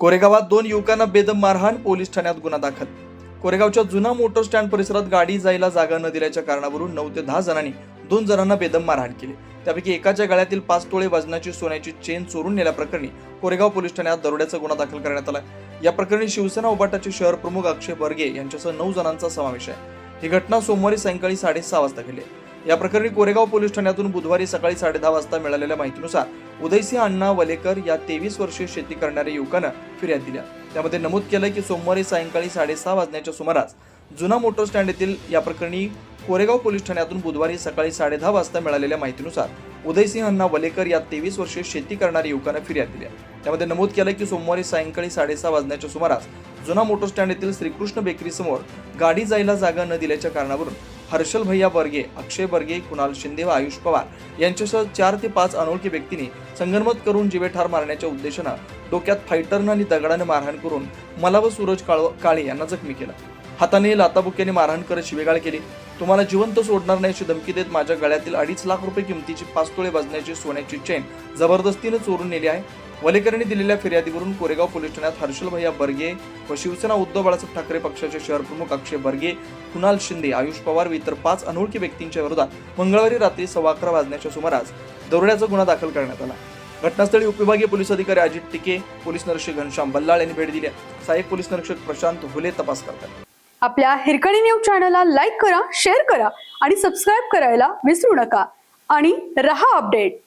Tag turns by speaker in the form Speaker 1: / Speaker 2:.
Speaker 1: कोरेगावात दोन युवकांना बेदम मारहाण पोलीस ठाण्यात गुन्हा दाखल. कोरेगावच्या जुना मोटर स्टँड परिसरात गाडी जायला जागा न दिल्याच्या कारणावरून नऊ ते दहा जणांनी दोन जणांना बेदम मारहाण केली. त्यापैकी एकाच्या गळ्यातील पाच तोळे वजनाची सोन्याची चेन चोरून नेल्याप्रकरणी कोरेगाव पोलीस ठाण्यात दरोड्याचा गुन्हा दाखल करण्यात आला. या प्रकरणी शिवसेना उबाटाचे शहर प्रमुख अक्षय बर्गे यांच्यासह नऊ जणांचा समावेश आहे. ही घटना सोमवारी सायंकाळी साडेसहा वाजता घडली. या प्रकरणी कोरेगाव पोलीस ठाण्यातून बुधवारी सकाळी साडेदहा वाजता मिळालेल्या माहितीनुसार उदयसिंह अण्णा वलेकर या तेवीस वर्षीय शेती करणाऱ्या युवकानं फिर्याद दिल्या. त्यामध्ये नमूद केलं की सोमवारी सायंकाळी साडेसहा वाजण्याच्या सुमारास जुना मोटर स्टँड येथील या प्रकरणी कोरेगाव पोलीस ठाण्यातून बुधवारी सकाळी साडेदहा वाजता मिळालेल्या माहितीनुसार उदयसिंह अण्णा वलेकर या तेवीस वर्षीय शेती करणाऱ्या युवकानं फिर्याद दिल्या. त्यामध्ये नमूद केलं की सोमवारी सायंकाळी साडेसहा वाजण्याच्या सुमारास जुना मोटर स्टँड येथील श्रीकृष्ण बेकरी समोर गाडी जायला जागा न दिल्याच्या कारणावरून हर्षल भैया बर्गे अक्षय बर्गे कुणाल शिंदे व आयुष पवार यांच्यासह चार ते पाच अनोळखी व्यक्तींनी संगनमत करून जीवेठार मारण्याच्या उद्देशानं डोक्यात फायटरनं आणि दगडाने मारहाण करून मला व सूरज काळ काळे यांना जखमी केलं. हाताने लाताबुक्याने मारहाण करत शिवेगाळ केली. तुम्हाला जिवंत सोडणार नाही अशी धमकी देत माझ्या गळ्यातील अडीच लाख रुपये किमतीची पाच तोळे वजनाची सोन्याची चेन जबरदस्तीने चोरून नेली आहे. वलेकरांनी दिलेल्या फिर्यादीवरून कोरेगाव पोलीस ठाण्यात हर्षल भैया बर्गे व शिवसेना उद्धव बाळासाहेब ठाकरे पक्षाचे शहर प्रमुख अक्षय बर्गे कुणाल शिंदे आयुष पवार व इतर पाच अनोळखी व्यक्तींच्या विरोधात मंगळवारी रात्री सव्वा अकरा वाजण्याच्या सुमारास दरोड्याचा गुन्हा दाखल करण्यात आला. घटनास्थळी उपविभागीय पोलीस अधिकारी अजित टिके पोलीस निरीक्षक घनश्याम बल्लाळ यांनी भेट दिली. सहाय्यक पोलीस निरीक्षक प्रशांत हुले तपास करतात.
Speaker 2: आपल्या हिरकणी न्यूज चॅनलला लाईक करा शेअर करा आणि सबस्क्राईब करायला विसरू नका. आणि रहा अपडेट.